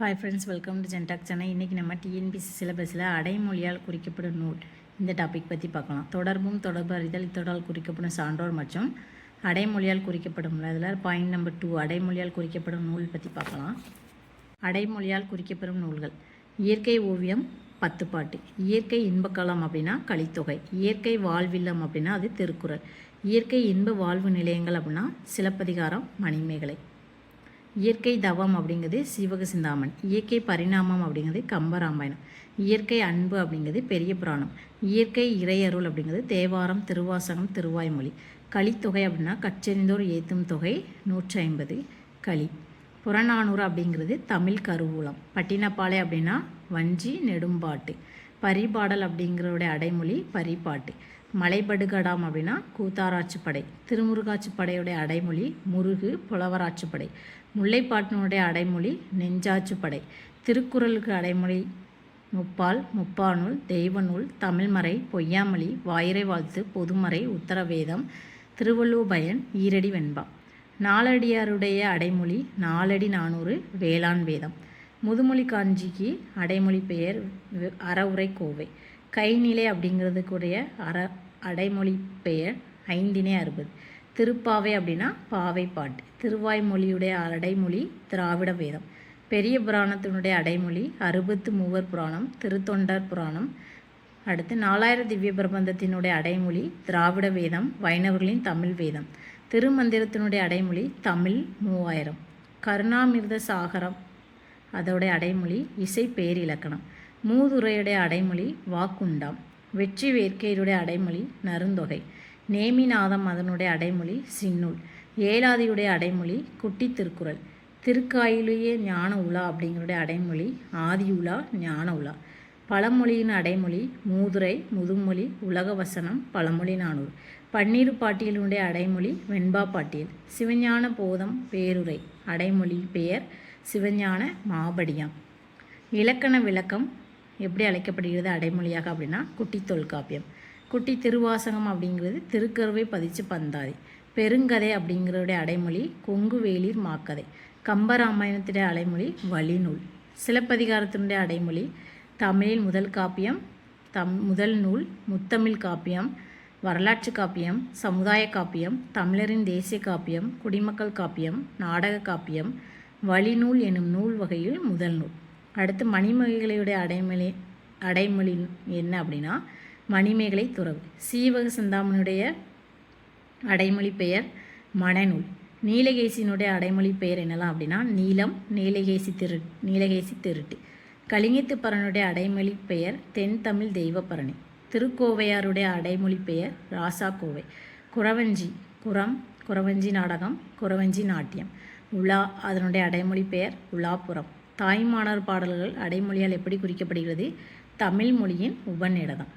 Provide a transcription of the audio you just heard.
Hi friends welcome to ஜென்டாக் channel இன்றைக்கி நம்ம டிஎன்பிசி சிலபஸில் அடைமொழியால் குறிக்கப்படும் நூல் இந்த டாபிக் பற்றி பார்க்கலாம். தொடர்பும் தொடர்பு அறிதல் இத்தொடரால் குறிக்கப்படும் சான்றோர் மற்றும் அடைமொழியால் குறிக்கப்படும் அதில் பாயிண்ட் நம்பர் டூ அடைமொழியால் குறிக்கப்படும் நூல் பற்றி பார்க்கலாம். அடைமொழியால் குறிக்கப்படும் நூல்கள். இயற்கை ஓவியம் பத்து பாட்டு. இயற்கை இன்பக்கலம் அப்படின்னா கலித்தொகை. இயற்கை வாழ்வில்லம் அப்படின்னா அது திருக்குறள். இயற்கை இன்ப வாழ்வு நிலையங்கள் அப்படின்னா சிலப்பதிகாரம் மணிமேகலை. இயற்கை தவம் அப்படிங்கிறது சிவக சிந்தாமன் இயற்கை பரிணாமம் அப்படிங்கிறது கம்பராமாயணம் இயற்கை அன்பு அப்படிங்கிறது பெரிய புராணம் இயற்கை இறையருள் அப்படிங்கிறது தேவாரம் திருவாசகம் திருவாய்மொழி. கலித்தொகை அப்படின்னா கற்றறிந்தோர் ஏத்தும் தொகை நூற்றி ஐம்பது களி புறநானூறு அப்படிங்கிறது தமிழ் கருவூலம் பட்டினப்பாலை அப்படின்னா வஞ்சி நெடும்பாட்டு. பரிபாடல் அப்படிங்கிறோட அடைமொழி பரிபாட்டு. மலைபடுகடாம் அப்படின்னா கூத்தாராட்சிப்படை திருமுருகாற்றுப்படையுடைய அடைமொழி முருகு புலவராட்சிப்படை முல்லைப்பாட்டினுடைய அடைமொழி நெஞ்சாற்றுப்படை திருக்குறளுக்கு அடைமொழி முப்பால் முப்பாநூல் தெய்வநூல் தமிழ்மறை பொய்யாமொழி வாயிறை வாழ்த்து பொதுமறை உத்தரவேதம் திருவள்ளுவபயன் ஈரடி வெண்பா. நாலடியாருடைய அடைமொழி நாலடி நானூறு வேளாண் வேதம். முதுமொழி காஞ்சிக்கு அடைமொழி பெயர் வி- அறவுரை கோவை. கைநிலை அப்படிங்கிறதுக்குரிய அற அடைமொழி பெயர் ஐந்தினே அறுபது. திருப்பாவை அப்படின்னா பாவை பாட்டு. திருவாய்மொழியுடைய அடைமொழி திராவிட வேதம். பெரிய புராணத்தினுடைய அடைமொழி அறுபத்து மூவர் புராணம் திருத்தொண்டர் புராணம். அடுத்து நாலாயிரம் திவ்ய பிரபந்தத்தினுடைய அடைமொழி திராவிட வேதம் வைணவர்களின் தமிழ் வேதம். திருமந்திரத்தினுடைய அடைமொழி தமிழ் மூவாயிரம். கருணாமிர்த சாகரம் அதோடைய அடைமொழி இசை பேரிலக்கணம். மூதுரையுடைய அடைமொழி வாக்குண்டாம். வெற்றி வேர்க்கையுடைய அடைமொழி நருந்தொகை நேமிநாதம் அதனுடைய அடைமொழி சின்னூல். ஏலாதியுடைய அடைமொழி குட்டி திருக்குறள் திருக்காயிலேயே ஞான உலா அப்படிங்கிறடைய அடைமொழி ஆதி உலா ஞான உலா. பழமொழியின் அடைமொழி மூதுரை முதுமொழி உலகவசனம் பழமொழி நானூறு. பன்னீர் பாட்டியலுடைய அடைமொழி வெண்பா பாட்டியல். சிவஞான போதம் பேருரை. அடைமொழி பெயர் சிவஞான மாபடியாம். இலக்கண விளக்கம் எப்படி அழைக்கப்படுகிறது? அடைமொழியாக அப்படின்னா குட்டி தொல்காப்பியம் குட்டி திருவாசகம் அப்படிங்கிறது திருக்கருவை பதிச்சு பந்தாதி பெருங்கதை அப்படிங்கிறோடைய அடைமொழி கொங்கு வேளிர் மாக்கதை. கம்பராமாயணத்துடைய அடைமொழி வழிநூல். சிலப்பதிகாரத்தினுடைய அடைமொழி தமிழில் முதல் காப்பியம் தம் முதல் நூல் முத்தமிழ் காப்பியம் வரலாற்று காப்பியம் சமுதாய காப்பியம் தமிழரின் தேசிய காப்பியம் குடிமக்கள் காப்பியம் நாடக காப்பியம் வழிநூல் எனும் நூல் வகையில் முதல் நூல். அடுத்து மணிமேகலையுடைய அடைமொழி அடைமொழி என்ன அப்படின்னா மணிமேகலை துறவு. சீவக சிந்தாமனுடைய அடைமொழி பெயர் மணநூல். நீலகேசியினுடைய அடைமொழி பெயர் என்னலாம் அப்படின்னா நீலம் நீலகேசி திரு நீலகேசி திருட்டு. கலிங்கத்துப்பரனுடைய அடைமொழி பெயர் தென் தமிழ் தெய்வப்பரணி. திருக்கோவையாருடைய அடைமொழி பெயர் ராசா கோவை குறவஞ்சி குரம் குறவஞ்சி நாடகம் குறவஞ்சி நாட்டியம். உலா அதனுடைய அடைமொழி பெயர் உலாப்புறம் தாய்மானர் பாடல்கள் அடைமொழியால் எப்படி குறிக்கப்படுகிறது? தமிழ் மொழியின் உபநிடதம்.